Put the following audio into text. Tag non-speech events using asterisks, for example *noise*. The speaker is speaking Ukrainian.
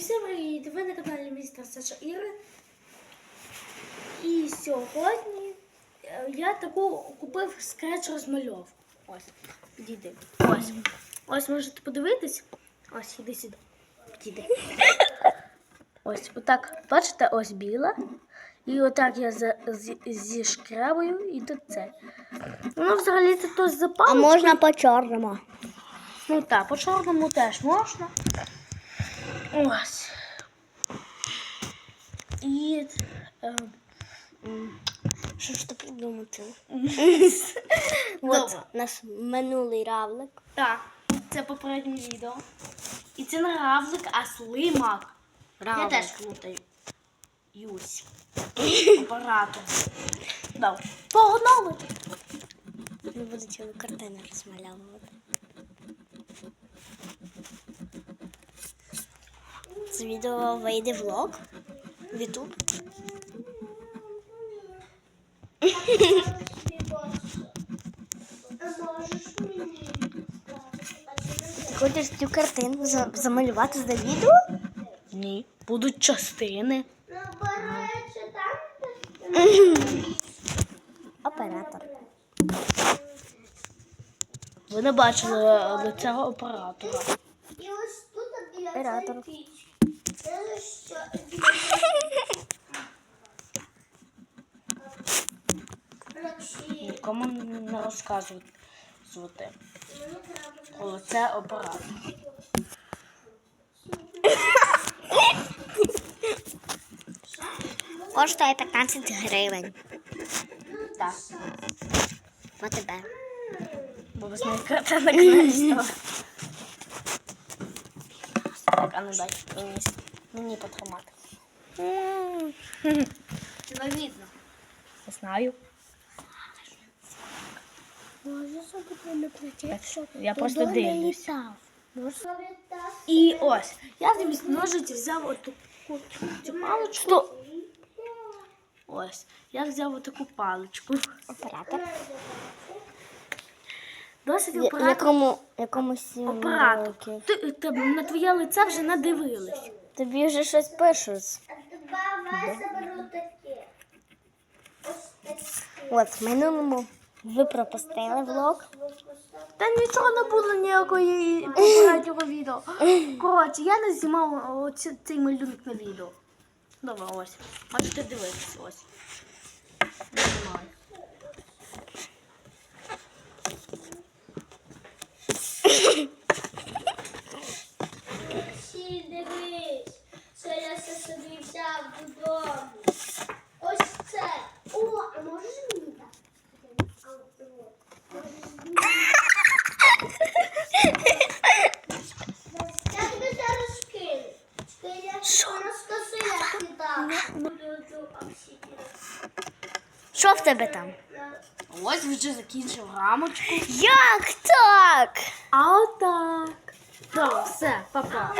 всім привіт! Ви на каналі містер Саша Іри. І сьогодні е, я таку купив скреч розмальовку. Ось, підійди. Ось. Ось можете подивитись. Ось, іди сюди. Підійди. Ось, отак, бачите, ось біла. І отак я за, зі, зішкрябую і тут це. Воно взагалі це то з А можна по чорному. Ну так, по чорному теж можна. Ось. І. Е, Що ж то придумати? *laughs* Добре. От наш минулий равлик. Так, це попереднє відео. І це не равлик, а слимак. Равлик. Я теж плутаю. Юсь. *laughs* Оператор. Добре. Погнали. Ми картину розмальовувати. Це відео вийде влог в Ютуб. Ти хочеш цю картину замалювати за відео? Ні. Будуть частини. Оператор. Ви не бачили е, лиця оператора. І ось тут біля Оператор. Це Речі. Нікому не розказують звути. Коли це оператор. Коштує 15 гривень. Так. По тебе. Бо ви знаєте, картина книжка. Так, а ну дай мені, мені потримати. Не видно. Не знаю. Може собі не платять, що Я просто дивлюсь. І ось, я замість ножиць взяв цю паличку. Ось, я взяв отаку паличку. Оператор. Досить оператор. Якому, якому сім Оператор. Ти, ти на твоє лице вже надивились. Тобі вже щось пишуть. От, в минулому ви пропустили влог. Та нічого не було ніякої попереднього відео. Коротше, я не знімав оці- цей малюнок на відео. Добре, ось. Можете дивитися, ось. Не знімаю. Всі дивись, що я все собі взяв додому. Ось це. О, а можеш мені так? А, от, от. Можеш мені? Я тобі зараз кину. Чекай, я розкажу, як ти так. Буду цю обсідіти. Що в тебе там? Ось вже закінчив рамочку. Як так? А отак. Так, все, папа.